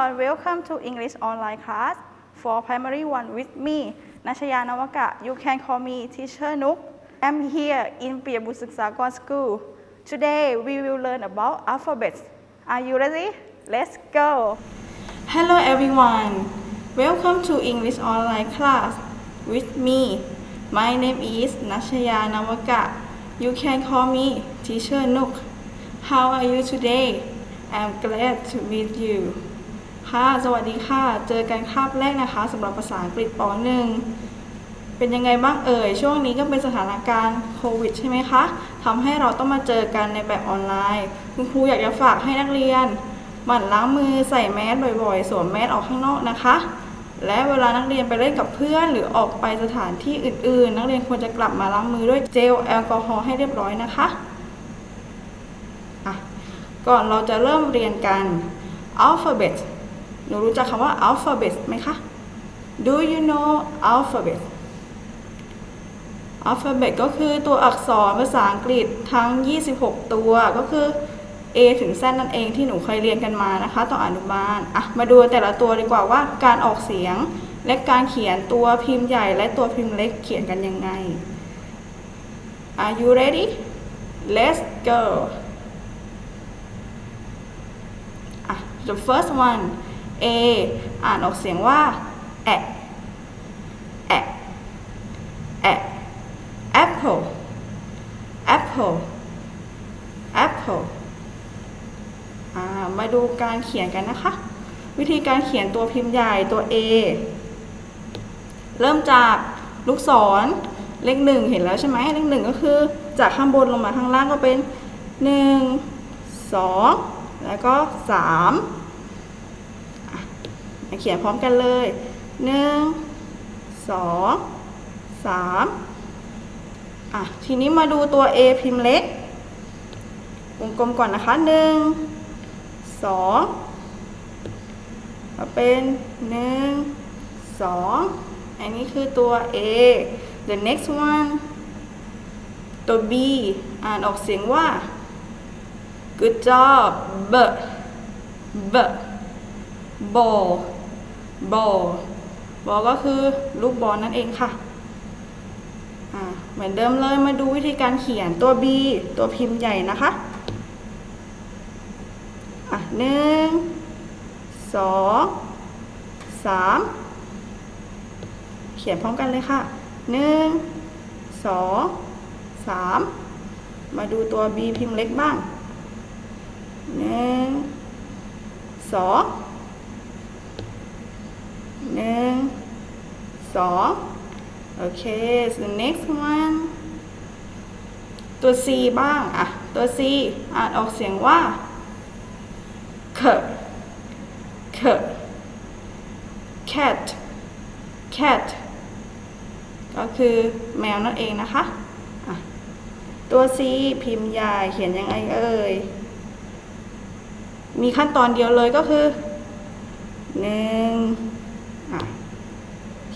everyone, welcome to English online class for primary one with me, Nachaya Nawaka. You can call me teacher Nook. I'm here in Piyabusuksakon School. Today we will learn about alphabets. Are you ready? Let's go. Hello everyone. Welcome to English online class with me. My name is Nachaya Nawaka. You can call me teacher Nook. How are you today? I'm glad to meet you. ค่ะ สวัสดีค่ะ เจอกันคาบแรกนะคะสำหรับภาษาอังกฤษป .1 เป็นยังไงบ้างเอ่ย ช่วงนี้ก็เป็นสถานการณ์โควิดใช่ไหมคะทำให้เราต้องมาเจอกันในแบบออนไลน์ คุณครูอยากจะฝากให้นักเรียน หมั่นล้างมือใส่แมสบ่อยๆ สวมแมสออกข้างนอกนะคะ และเวลานักเรียนไปเล่นกับเพื่อน หรือออกไปสถานที่อื่นๆ นักเรียนควรจะกลับมาล้างมือด้วยเจลแอลกอฮอล์ให้เรียบร้อยนะคะอะก่อนเราจะเริ่มเรียนกัน alphabet หนูรู้จักคำว่า alphabet ไหมคะ Do you know alphabet alphabet ก็คือตัวอักษรภาษาอังกฤษทั้ง 26 ตัวก็คือ A ถึง Z นั่นเองที่หนูเคยเรียนกันมานะคะตอนอนุบาลอะมาดูแต่ละตัวดีกว่าว่าการออกเสียงและการเขียนตัวพิมพ์ใหญ่และตัวพิมพ์เล็กเขียนกันยังไง Are you ready Let's go อะ the first one A อ่านออกเสียงว่าแอะแอะแอะ apple apple apple อ่ามาดูการเขียนกันนะคะ วิธีการเขียนตัวพิมพ์ใหญ่ตัว A เริ่มจากลูกศรเลขหนึ่งเห็นแล้วใช่ไหมเลขหนึ่งก็คือ จากข้างบนลงมาข้างล่างก็เป็นหนึ่งสองแล้วก็สาม เขียนพร้อมกันเลยหนึ่งสองสามอะ ทีนี้มาดูตัว A พิมพ์เล็ก วงกลมก่อนนะคะหนึ่งสองมาเป็นหนึ่งสองอันนี้คือตัว A the next one ตัว B อ่านออกเสียงว่า good job b b ball ball ball ก็คือลูกบอลนั่นเองค่ะเหมือนเดิมเลยมาดูวิธีการเขียนตัว B ตัวพิมพ์ใหญ่นะคะ อะหนึ่งสองสามเขียนพร้อมกันเลยค่ะหนึ่งสองสามมาดูตัว B พิมพ์เล็กบ้างหนึ่งสอง หนึ่งสองโอเค so the next one ตัว C บ้างอะตัว C อ่านออกเสียงว่า k k cat cat ก็คือแมวนั่นเองนะคะอะตัว C พิมพ์ใหญ่เขียนยังไงเอ่ย มีขั้นตอนเดียวเลยก็คือหนึ่ง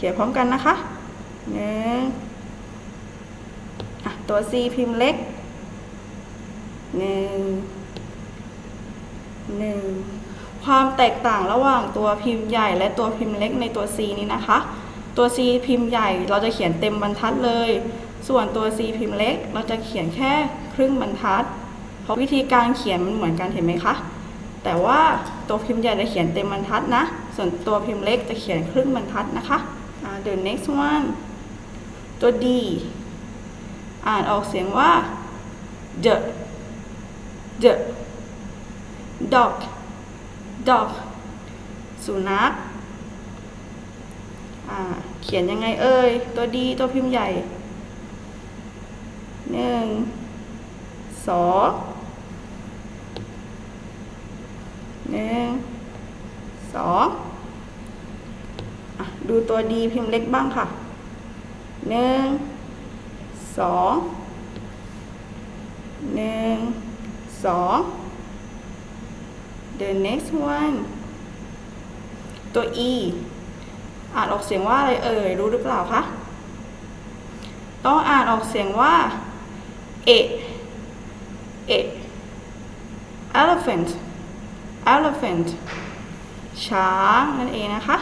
ขียนพร้อมกันนะคะหนึ่งอะตัว C พิมพ์เล็กหนึ่งหนึ่งความแตกต่างระหว่างตัวพิมพ์ใหญ่และตัวพิมพ์เล็กในตัว C นี้นะคะ ตัว C พิมพ์ใหญ่เราจะเขียนเต็มบรรทัดเลย ส่วนตัว C พิมพ์เล็ก เราจะเขียนแค่ครึ่งบรรทัด เพราะวิธีการเขียนมันเหมือนกันเห็นไหมคะ แต่ว่าตัวพิมพ์ใหญ่จะเขียนเต็มบรรทัดนะ ส่วนตัวพิมพ์เล็กจะเขียนครึ่งบรรทัดนะคะ the next one ตัว D อ่านออกเสียงว่า the the dog dog สุนัขเขียนยังไงเอ่ย ตัวดีตัวพิมพ์ใหญ่หนึ่งสองหนึ่งสอง ดูตัวดีพิมพ์เล็กบ้างค่ะหนึ่งสองหนึ่งสอง the next one ตัว e อ่านออกเสียงว่าอะไรเอ่ยรู้หรือเปล่าคะต้องอ่านออกเสียงว่าเอเอ elephant elephant ช้างนั่นเองนะคะ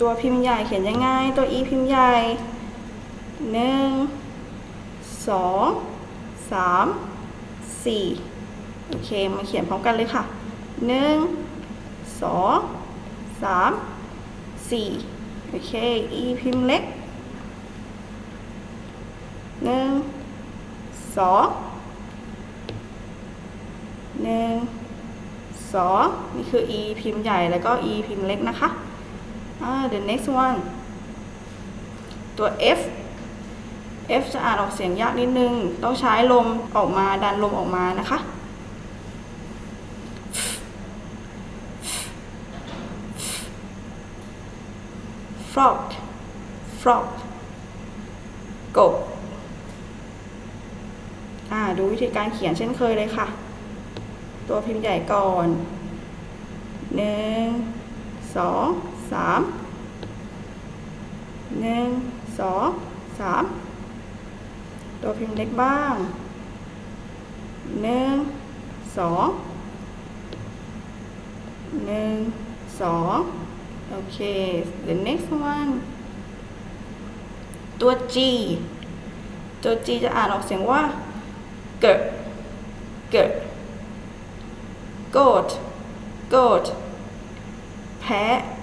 ตัวพิมพ์ใหญ่เขียนยังไง ตัว e พิมพ์ใหญ่หนึ่งสองสามสี่โอเค มาเขียนพร้อมกันเลยค่ะหนึ่งสองสามสี่โอเค e พิมพ์เล็กหนึ่งสองหนึ่งสองนี่คือ e พิมพ์ใหญ่แล้วก็ e พิมพ์เล็กนะคะ the next one ตัว F F จะอ่านออกเสียงยากนิดนึง ต้องใช้ลมออกมาดันลมออกมานะคะ frog frog กบอ่าดูวิธีการเขียนเช่นเคยเลยค่ะ ตัวพิมพ์ใหญ่ก่อนหนึ่งสอง สามหนึ่งสองสามตัวพิมพ์เล็กบ้างหนึ่งสองหนึ่งสองโอเค the next one ตัว G ตัว G จะอ่านออกเสียงว่าเกิดเกิด goat goat แพ้อ่า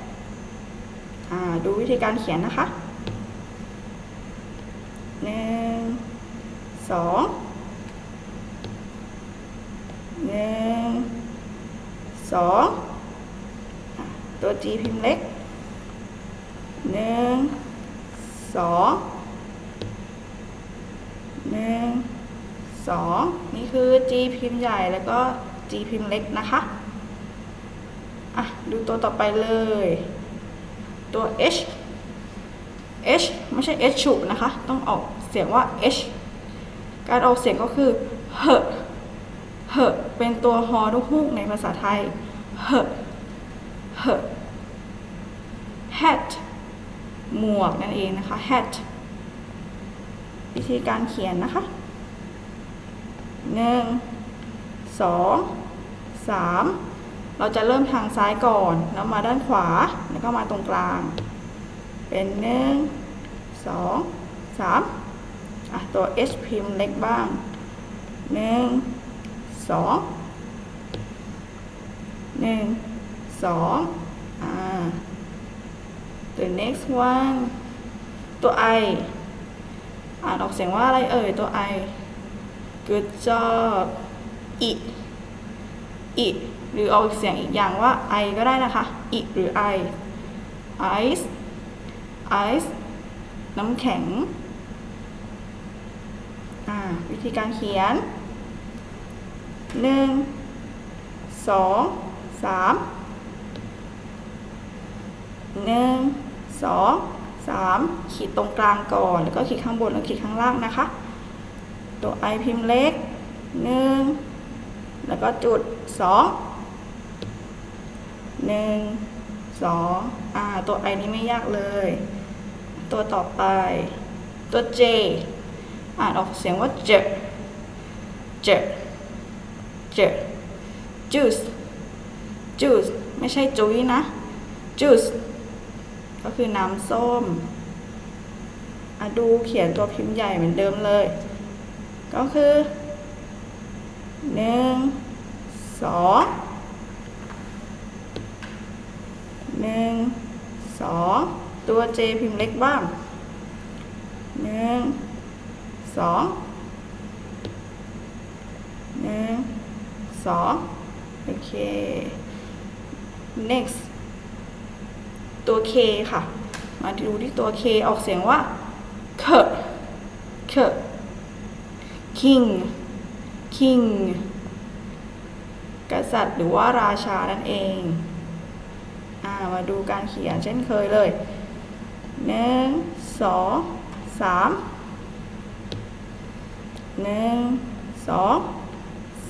ดูวิธีการเขียนนะคะหนึ่งสองหนึ่งสองตัว G พิมพ์เล็กหนึ่งสองหนึ่งสองนี่คือ G พิมพ์ใหญ่แล้วก็ G พิมพ์เล็กนะคะ อะ ดูตัวต่อไปเลย ตัว H H ไม่ใช่ H ฉุนะคะ ต้องออกเสียงว่า H การออกเสียงก็คือเหอะเหอะเป็นตัวฮอทุกฮูกในภาษาไทยเหอะเหอะ hat หมวกนั่นเองนะคะ hat วิธีการเขียนนะคะหนึ่งสองสาม เราจะเริ่มทางซ้ายก่อน แล้วมาด้านขวา แล้วก็มาตรงกลาง เป็นหนึ่งสองสามอะตัว H พิมพ์เล็กบ้างหนึ่งสองหนึ่งสองอ่า the next one ตัว I อ่านออกเสียงว่าอะไรเอ่ยตัว I good job อิอิ หรือออกเสียงอีกอย่างว่า I ก็ได้นะคะ อิหรือ I ice ice น้ำแข็งอ่าวิธีการเขียนหนึ่งสองสามหนึ่งสองสามขีดตรงกลางก่อน แล้วก็ขีดข้างบนแล้วขีดข้างล่างนะคะ ตัว i พิมพ์เล็กหนึ่งแล้วก็จุดสอง หนึ่งสองอ่าตัว i นี้ไม่ยากเลย ตัวต่อไป ตัว j อ่านออกเสียงว่าเจเจเจ juice juice ไม่ใช่จุ้ยนะ juice ก็คือน้ำส้มอะดูเขียนตัวพิมพ์ใหญ่เหมือนเดิมเลย ก็คือหนึ่งสอง หนึ่งสองตัว J พิมพ์เล็กบ้างหนึ่งสองหนึ่งสองโอเค next ตัว K ค่ะ มาดูที่ตัว K ออกเสียงว่าเคเค king king กษัตริย์หรือว่าราชานั่นเอง มาดูการเขียนเช่นเคยเลยหนึ่งสองสามหนึ่งสอง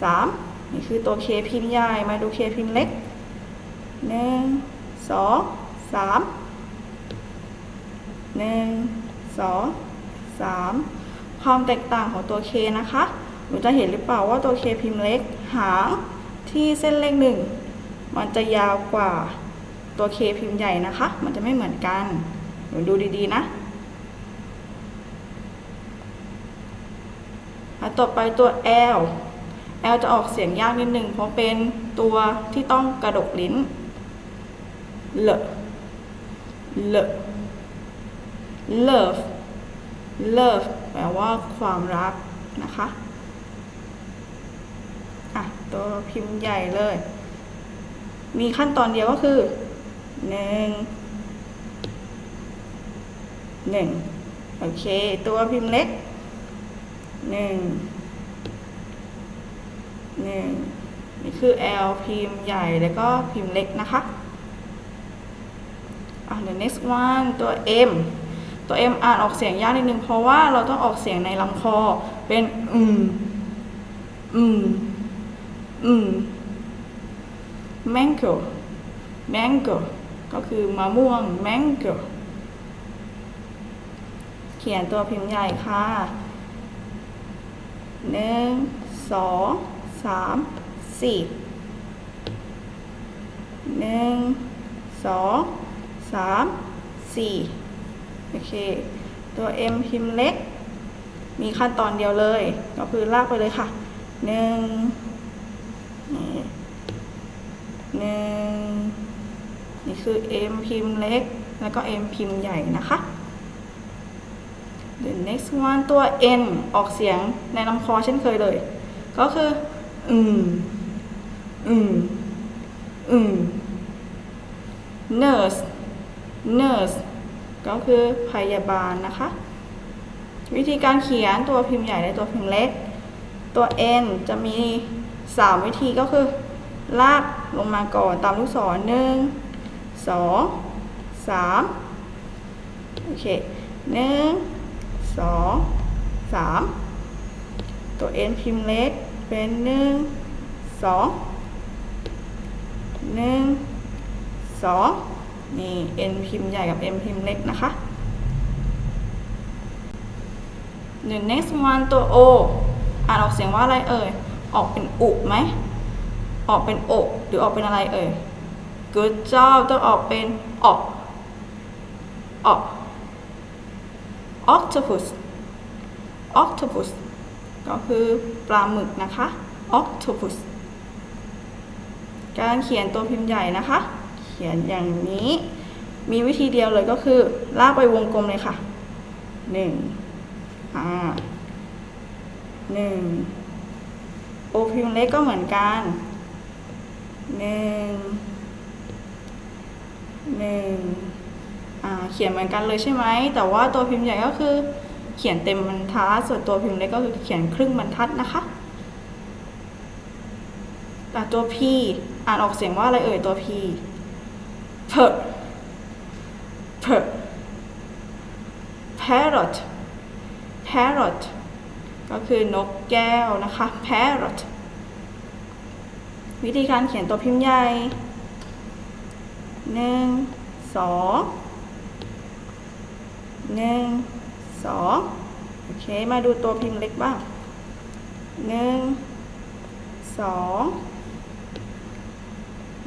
สามนี่คือตัว K พิมพ์ใหญ่มาดู K พิมพ์เล็กหนึ่งสองสามหนึ่งสองสามความแตกต่างของตัว K นะคะหนูจะเห็นหรือเปล่าว่าตัว K พิมพ์เล็กหางที่เส้นเลขหนึ่งมันจะยาวกว่า ตัว K พิมพ์ใหญ่นะคะ มันจะไม่เหมือนกัน หนูดูดีๆนะแล้วต่อไปตัว L L จะออกเสียงยากนิดนึงเพราะเป็นตัวที่ต้องกระดกลิ้นเลเล love love แปลว่าความรักนะคะ อะ ตัวพิมพ์ใหญ่เลย มีขั้นตอนเดียวก็คือ หนึ่งหนึ่งโอเค ตัวพิมพ์เล็กหนึ่งหนึ่งนี่คือ L พิมพ์ใหญ่แล้วก็พิมพ์เล็กนะคะอะ the next one ตัว M ตัว M อ่านออกเสียงยากนิดนึง เพราะว่าเราต้องออกเสียงในลำคอเป็นอืมอืมอืม mango mango ก็คือมะม่วง mango เขียนตัวพิมพ์ใหญ่ค่ะหนึ่งสองสามสี่หนึ่งสองสามสี่โอเค ตัว M พิมพ์เล็ก มีขั้นตอนเดียวเลย ก็คือลากไปเลยค่ะหนึ่งหนึ่ง นี่คือ M พิมพ์เล็ก แล้วก็ M พิมพ์ใหญ่นะคะ the next one ตัว N ออกเสียงในลำคอเช่นเคยเลย ก็คือ อืม อืม อืม nurse nurse ก็คือพยาบาลนะคะ วิธีการเขียนตัวพิมพ์ใหญ่และตัวพิมพ์เล็ก ตัว N จะมี 3 วิธีก็คือ ลากลงมาก่อนตามลูกศรหนึ่ง สองสามโอเคหนึ่งสองสามตัว N พิมพ์เล็กเป็นหนึ่งสองหนึ่งสองนี่ N พิมพ์ใหญ่กับ M พิมพ์เล็กนะคะ The next one ตัว O อ่านออกเสียงว่าอะไรเอ่ย ออกเป็นอุไหม ออกเป็นอก หรือออกเป็นอะไรเอ่ย Good job ต้องออกเป็นออกออก octopus octopus ก็คือปลาหมึกนะคะ octopus การเขียนตัวพิมพ์ใหญ่นะคะ เขียนอย่างนี้ มีวิธีเดียวเลยก็คือ ลากไปวงกลมเลยค่ะหนึ่งอ่าหนึ่งโอพิมพ์เล็กก็เหมือนกันหนึ่งหนึ่งอ่า เขียนเหมือนกันเลยใช่ไหม แต่ว่าตัวพิมพ์ใหญ่ก็คือ เขียนเต็มบรรทัด ส่วนตัวพิมพ์เล็กก็คือเขียนครึ่งบรรทัดนะคะแต่ตัว P อ่านออกเสียงว่าอะไรเอ่ยตัว P เพอ per parrot parrot ก็คือนกแก้วนะคะ parrot วิธีการเขียนตัวพิมพ์ใหญ่หนึ่งสอง หนึ่งสองโอเค มาดูตัวพิมพ์เล็กบ้างหนึ่งสอง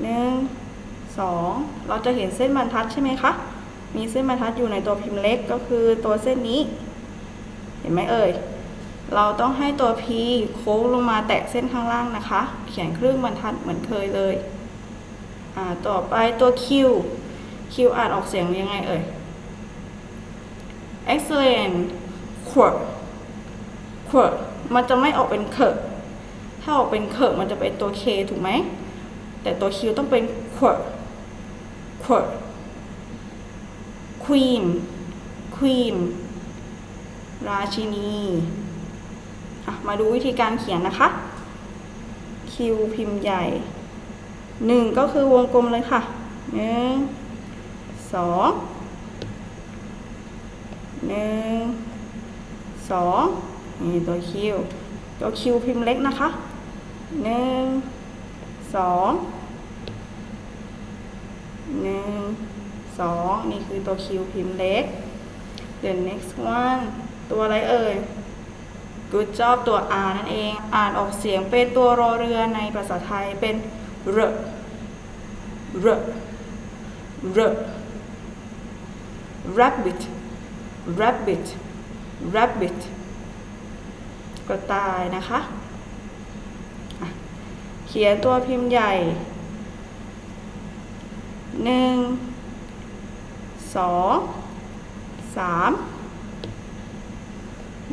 หนึ่งสองเราจะเห็นเส้นบรรทัดใช่ไหมคะ มีเส้นบรรทัดอยู่ในตัวพิมพ์เล็กก็คือตัวเส้นนี้ เห็นไหมเอ่ย เราต้องให้ตัว P โค้งลงมาแตะเส้นข้างล่างนะคะ เขียนครึ่งบรรทัดเหมือนเคยเลย อ่า ต่อไปตัว Q Q อ่านออกเสียงยังไงเอ่ย excellent quirk quirk มันจะไม่ออกเป็นเคอถ้าออกเป็นเคอมันจะเป็นตัว K ถูกไหม แต่ตัว Q ต้องเป็น quirk quirk queen queen ราชินีมาดูวิธีการเขียนนะคะ Q พิมพ์ใหญ่หนึ่งก็คือวงกลมเลยค่ะหนึ่งสอง หนึ่งสองนี่ตัว Q ตัว Q พิมพ์เล็กนะคะหนึ่งสองหนึ่งสองนี่คือตัว Q พิมพ์เล็ก the next one ตัวอะไรเอ่ย good job ตัว R นั่นเอง อ่านออกเสียงเป็นตัวรอเรือในภาษาไทยเป็นรร r r rabbit rabbit rabbit กระต่ายนะคะะเขียนตัวพิมพ์ใหญ่หนึ่งสองสาม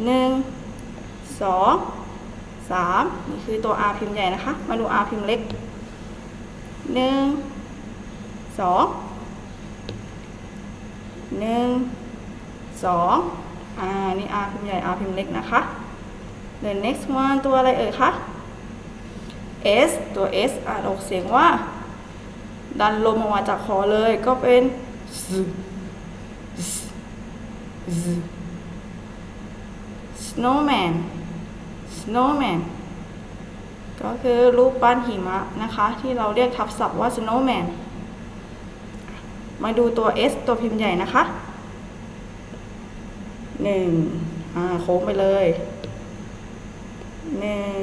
หนึ่งสองสามนี่คือตัว R พิมพ์ใหญ่นะคะ มาดู R พิมพ์เล็กหนึ่งสองหนึ่ง สองอ่านี่ R พิมพ์ใหญ่ R พิมพ์เล็กนะคะ the next one ตัวอะไรเอ่ยคะ S ตัว S อ่านออกเสียงว่า ดันลมออกมาจากคอเลยก็เป็น z z z snowman snowman ก็คือรูปปั้นหิมะนะคะ ที่เราเรียกทับศัพท์ว่า snowman มาดูตัว S ตัวพิมพ์ใหญ่นะคะ หนึ่งอ่าโค้งไปเลยหนึ่ง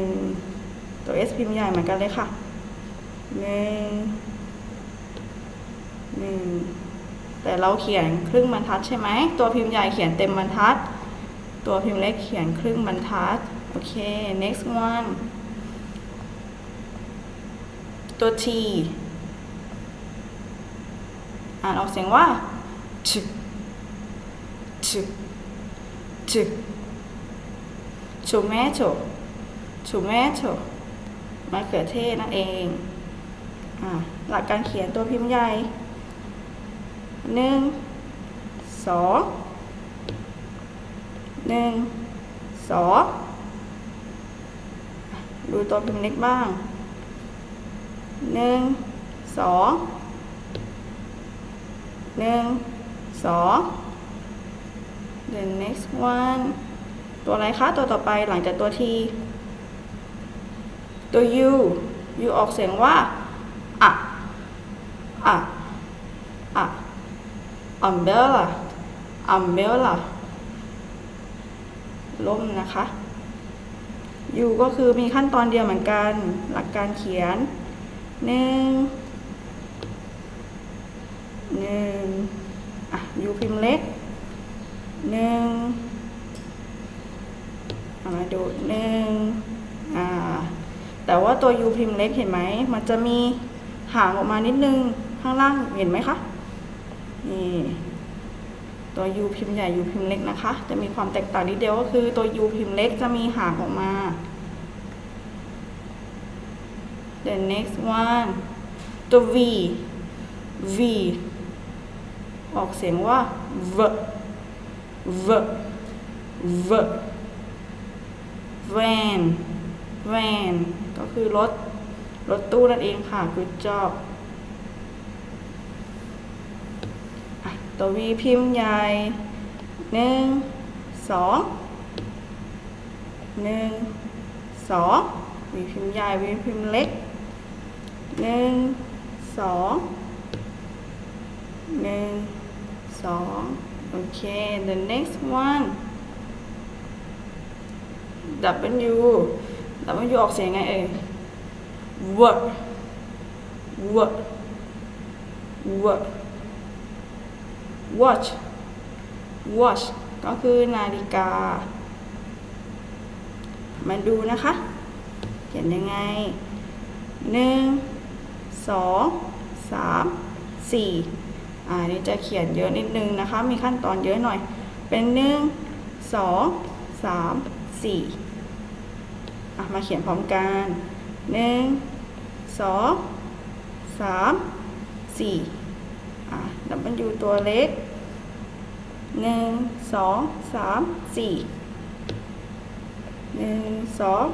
ตัว S พิมพ์ใหญ่เหมือนกันเลยค่ะหนึ่งหนึ่งแต่เราเขียนครึ่งบรรทัดใช่ไหม ตัวพิมพ์ใหญ่เขียนเต็มบรรทัด ตัวพิมพ์เล็กเขียนครึ่งบรรทัด โอเค next one ตัว T อ่านออกเสียงว่า t t t tomato tomato มะเขือเทศนั่นเองอหลักการเขียนตัวพิมพ์ใหญ่หนึ่งสองหนึ่งสองดูตัวพิมพ์เล็กบ้างหนึ่งสองหนึ่งสอง the next one ตัวอะไรคะ ตัวต่อไปหลังจากตัว T ตัว U U ออกเสียงว่าอะอะอะ umbrella umbrella ล่มนะคะ U ก็คือมีขั้นตอนเดียวเหมือนกัน หลักการเขียนหนึ่งหนึ่งอะ U พิมพ์เล็ก หนึ่งเอามาดูหนึ่งอ่า แต่ว่าตัว U พิมพ์เล็กเห็นไหม มันจะมีห่างออกมานิดนึง ข้างล่างเห็นไหมคะ นี่ ตัว U พิมพ์ใหญ่ U พิมพ์เล็กนะคะ จะมีความแตกต่างนิดเดียวก็คือตัว U พิมพ์เล็กจะมีห่างออกมา the next one ตัว V V ออกเสียงว่า v v v van van ก็คือรถ รถตู้นั่นเองค่ะ good job อะตัว V พิมพ์ใหญ่หนึ่งสองหนึ่งสอง V พิมพ์ใหญ่ V พิมพ์เล็กหนึ่งสองหนึ่งสอง โอเค the next one W W ออกเสียงไงเอ่ย work work work watch watch ก็คือนาฬิกา มาดูนะคะ เขียนยังไงหนึ่งสองสามสี่ อ่านี่จะเขียนเยอะนิดนึงนะคะ มีขั้นตอนเยอะหน่อย เป็นหนึ่งสองสามสี่ะมาเขียนพร้อมกันหนึ่งสองสามสี่อะดับเบิลยูตัวเล็กหนึ่งสองสามสี่หนึ่งสอง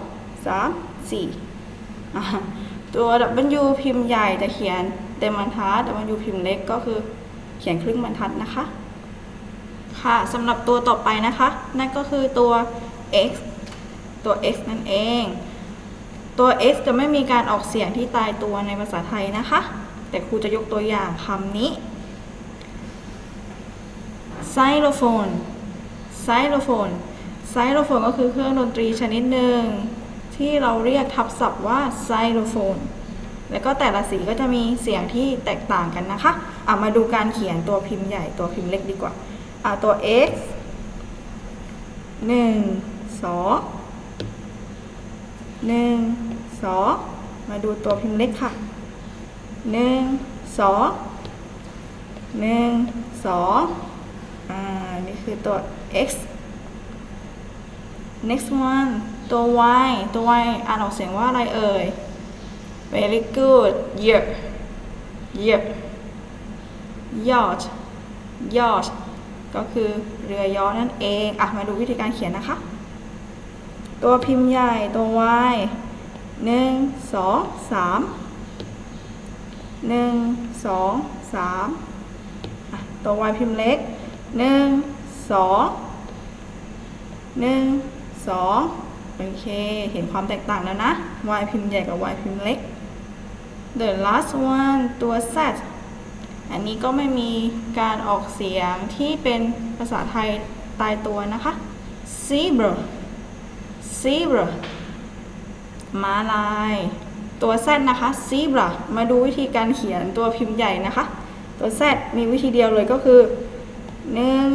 สามสี่อะตัว W พิมพ์ใหญ่จะเขียนเต็มบรรทัด W พิมพ์เล็กก็คือ ขียนครึ่งบรรทัดนะคะ ค่ะสำหรับตัวต่อไปนะคะ นั่นก็คือตัว x ตัว x นั่นเอง ตัว x จะไม่มีการออกเสียงที่ตายตัวในภาษาไทยนะคะ แต่ครูจะยกตัวอย่างคำนี้ไซโลโฟนไซโลโฟนไซโลโฟนก็คือเครื่องดนตรีชนิดหนึ่งที่เราเรียกทับศัพท์ว่าไซโลโฟน แล้วก็แต่ละสีก็จะมีเสียงที่แตกต่างกันนะคะอะมาดูการเขียนตัวพิมพ์ใหญ่ตัวพิมพ์เล็กดีกว่าอะตัว x หนึ่งสองหนึ่งสองมาดูตัวพิมพ์เล็กค่ะหนึ่งสองหนึ่งสองอ่า นี่คือตัว x next one ตัว y ตัว y อ่านออกเสียงว่าอะไรเอ่ย very good year year yacht yacht ก็คือเรือยอชนั่นเอง อะ มาดูวิธีการเขียนนะคะ ตัวพิมพ์ใหญ่ตัว y หนึ่งสองสามหนึ่งสองสามตัว y พิมพ์เล็กหนึ่งสองหนึ่งสองโอเค เห็นความแตกต่างแล้วนะ y พิมพ์ใหญ่กับ y พิมพ์เล็ก the last one ตัว z อันนี้ก็ไม่มีการออกเสียงที่เป็นภาษาไทยตายตัวนะคะ zebra zebra ม้าลาย ตัว z นะคะ zebra มาดูวิธีการเขียนตัวพิมพ์ใหญ่นะคะ ตัว z มีวิธีเดียวเลยก็คือหนึ่ง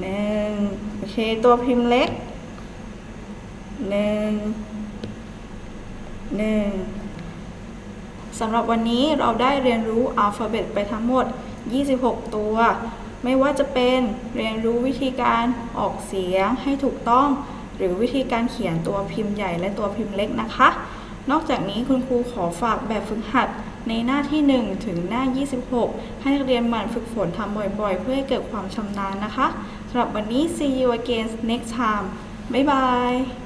หนึ่งโอเค ตัวพิมพ์เล็กห หนึ่งสำหรับวันนี้เราได้เรียนรู้อัลฟาเบตไปทั้งหมด 26 ตัว ไม่ว่าจะเป็นเรียนรู้วิธีการออกเสียงให้ถูกต้อง หรือวิธีการเขียนตัวพิมพ์ใหญ่และตัวพิมพ์เล็กนะคะ นอกจากนี้คุณครูขอฝากแบบฝึกหัดในหน้าที่ 1 ถึงหน้า 26 ให้นักเรียนหมั่นฝึกฝนทำบ่อยๆ เพื่อให้เกิดความชำนาญนะคะสำหรับวันนี้ see you again next time บ๊ายบาย